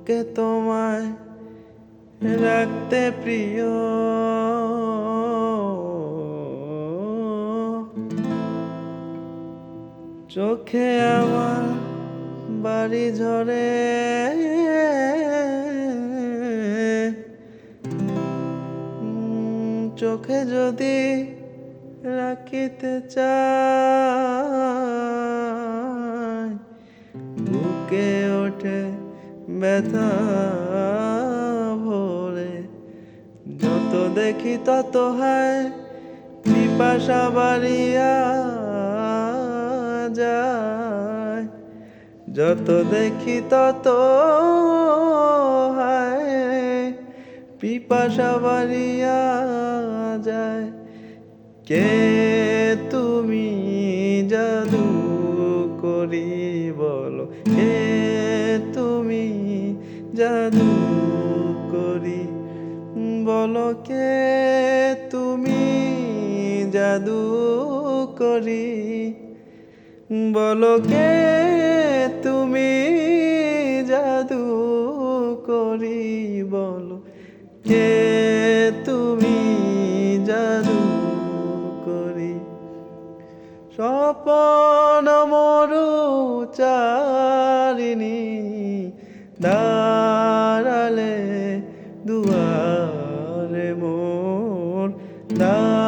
বুকে তোমায় রাখতে প্রিয়। চোখে আমার বাড়ি ঝরে। চোখে যদি রাখিতে চাই বুকে ওঠে ব্যথা ভরে। যত দেখি তত হয়, পিপাসা বাড়িয়া যায়। যত দেখি তত পিপাসা বাড়িয়া যায়। কে তুমি জাদু করি বলো? কে জাদু করি। বলো কে তুমি জাদু করি? বলো কে তুমি জাদু করি? বলো কে তুমি জাদু করি? স্বপন মরু চারিণী দাঁড়ালে দুয়ারে মোর দাঁড়ালে